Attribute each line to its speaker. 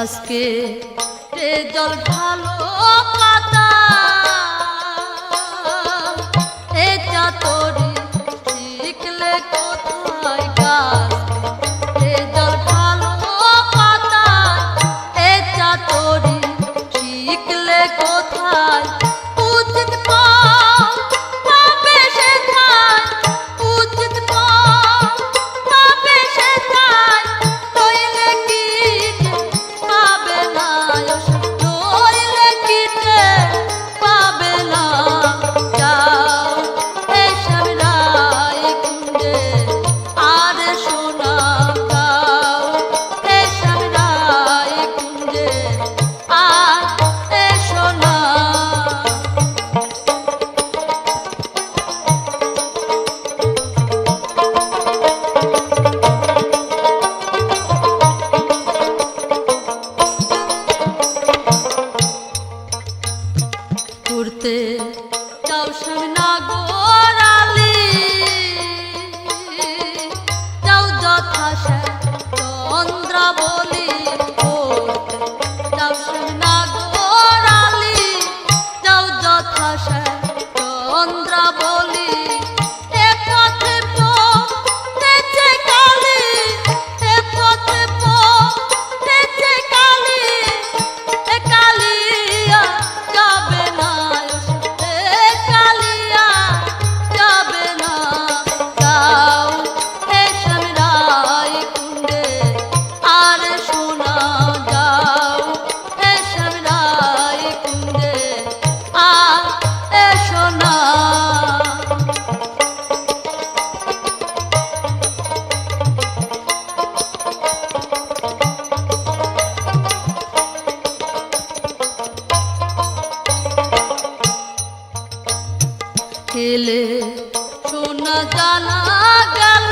Speaker 1: আজকে জল ঢালো পাতা গেলে। শোনা জানা গেল